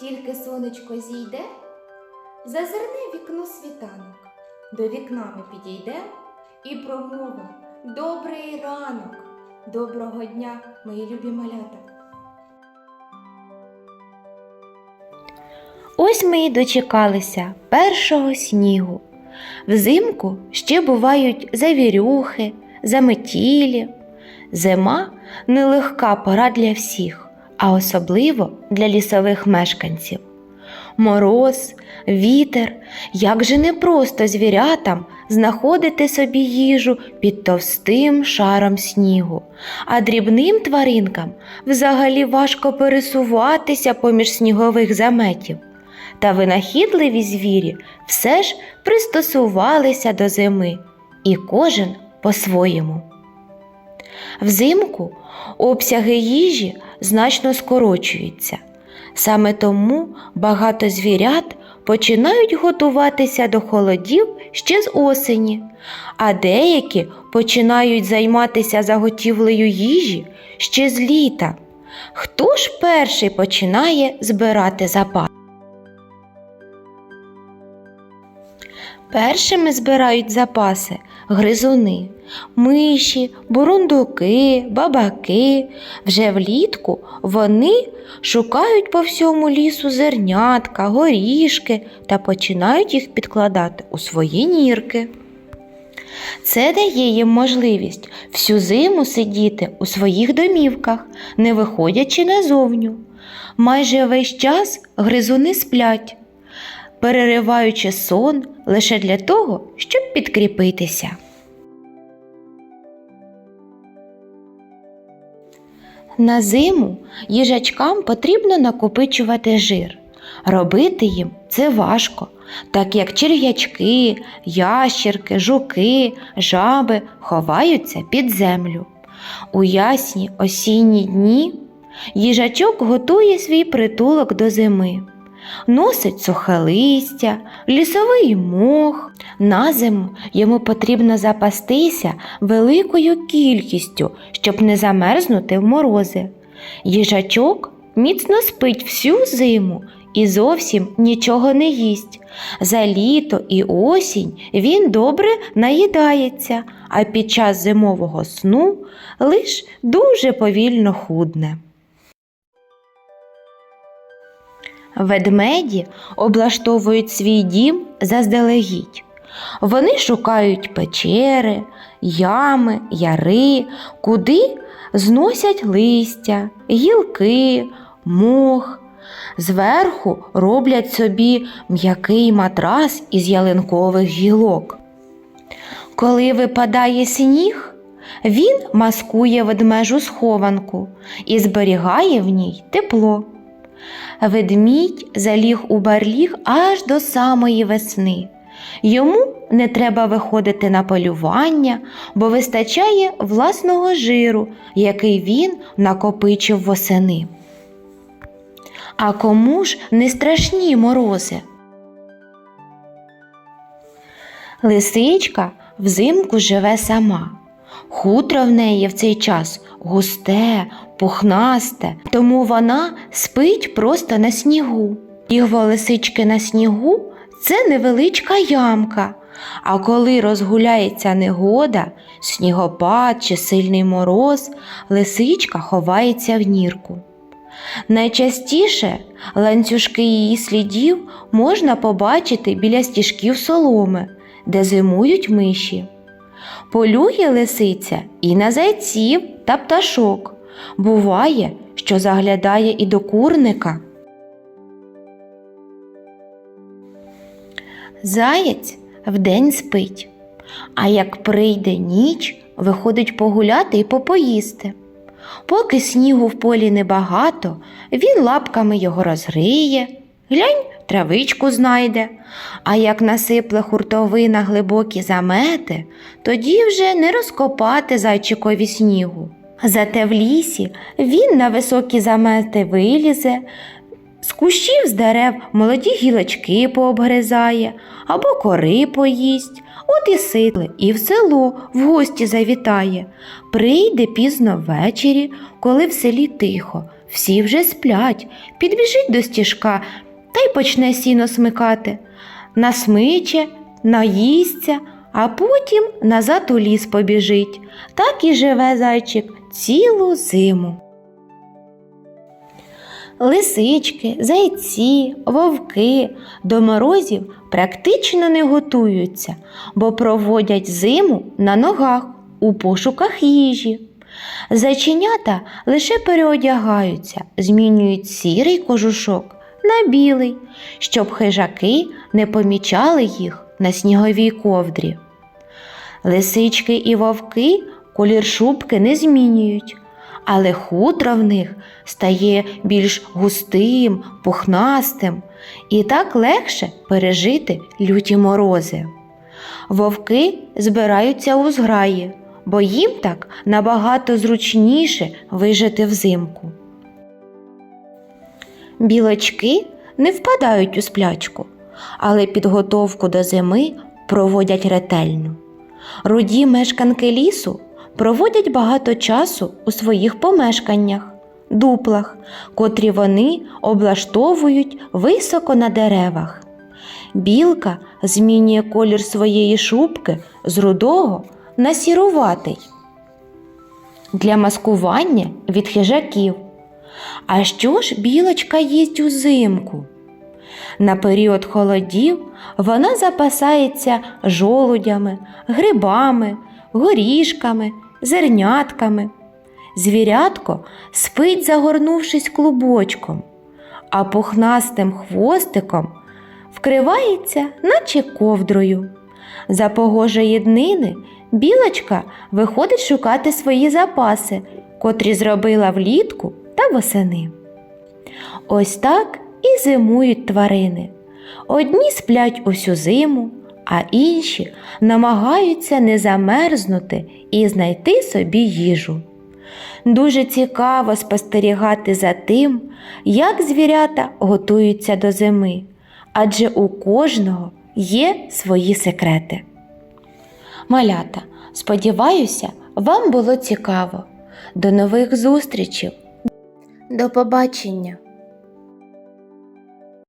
Тільки сонечко зійде, зазирне вікно світанок. До вікна ми підійдемо і промовимо Добрий ранок! Доброго дня, мої любі малята! Ось ми й дочекалися першого снігу. Взимку ще бувають завірюхи, заметілі. Зима нелегка пора для всіх, а особливо для лісових мешканців. Мороз, вітер, як же непросто звірятам знаходити собі їжу під товстим шаром снігу, а дрібним тваринкам взагалі важко пересуватися поміж снігових заметів. Та винахідливі звірі все ж пристосувалися до зими, і кожен по-своєму. Взимку обсяги їжі значно скорочуються. Саме тому багато звірят починають готуватися до холодів ще з осені, а деякі починають займатися заготівлею їжі ще з літа. Хто ж перший починає збирати запас? Першими збирають запаси гризуни, миші, бурундуки, бабаки. Вже влітку вони шукають по всьому лісу зернятка, горішки та починають їх підкладати у свої нірки. Це дає їм можливість всю зиму сидіти у своїх домівках, не виходячи назовню. Майже весь час гризуни сплять, перериваючи сон лише для того, щоб підкріпитися. На зиму їжачкам потрібно накопичувати жир. Робити їм це важко, так як черв'ячки, ящірки, жуки, жаби ховаються під землю. У ясні осінні дні їжачок готує свій притулок до зими. Носить сухе листя, лісовий мох. На зиму йому потрібно запастися великою кількістю, щоб не замерзнути в морози. Їжачок міцно спить всю зиму і зовсім нічого не їсть. За літо і осінь він добре наїдається, а під час зимового сну лиш дуже повільно худне. Ведмеді облаштовують свій дім заздалегідь. Вони шукають печери, ями, яри, куди зносять листя, гілки, мох. Зверху роблять собі м'який матрас із ялинкових гілок. Коли випадає сніг, він маскує ведмежу схованку і зберігає в ній тепло. Ведмідь заліг у барліг аж до самої весни. Йому не треба виходити на полювання, бо вистачає власного жиру, який він накопичив восени. А кому ж не страшні морози? Лисичка взимку живе сама. Хутро в неї в цей час густе, пухнасте, тому вона спить просто на снігу. Його лисички на снігу це невеличка ямка. А коли розгуляється негода, снігопад чи сильний мороз, лисичка ховається в нірку. Найчастіше ланцюжки її слідів можна побачити біля стіжків соломи, де зимують миші. Полює лисиця і на зайців та пташок. Буває, що заглядає і до курника. Заєць вдень спить, а як прийде ніч, виходить погуляти і попоїсти. Поки снігу в полі небагато, він лапками його розгриє, глянь, травичку знайде, а як насипле хуртовина глибокі замети, тоді вже не розкопати зайчикові снігу. Зате в лісі він на високі замети вилізе, з кущів з дерев молоді гілочки пообгризає або кори поїсть, от і ситле, і в село в гості завітає. Прийде пізно ввечері, коли в селі тихо, всі вже сплять, підбіжить до стіжка та й почне сіно смикати. Насмиче, наїсться, а потім назад у ліс побіжить. Так і живе зайчик цілу зиму. Лисички, зайці, вовки до морозів практично не готуються, бо проводять зиму на ногах у пошуках їжі. Зайченята лише переодягаються, змінюють сірий кожушок на білий, щоб хижаки не помічали їх на сніговій ковдрі. Лисички і вовки колір шубки не змінюють, але хутро в них стає більш густим, пухнастим, і так легше пережити люті морози. Вовки збираються у зграї, бо їм так набагато зручніше вижити взимку. Білочки не впадають у сплячку, але підготовку до зими проводять ретельно. Руді мешканки лісу проводять багато часу у своїх помешканнях, дуплах, котрі вони облаштовують високо на деревах. Білка змінює колір своєї шубки з рудого на сіруватий для маскування від хижаків. А що ж білочка їсть узимку? На період холодів вона запасається жолудями, грибами, горішками, зернятками. Звірятко спить, загорнувшись клубочком, а пухнастим хвостиком вкривається, наче ковдрою. За погожої днини білочка виходить шукати свої запаси, котрі зробила влітку та восени. Ось так і зимують тварини. Одні сплять усю зиму, а інші намагаються не замерзнути і знайти собі їжу. Дуже цікаво спостерігати за тим, як звірята готуються до зими, адже у кожного є свої секрети. Малята, сподіваюся, вам було цікаво. До нових зустрічей! До побачення!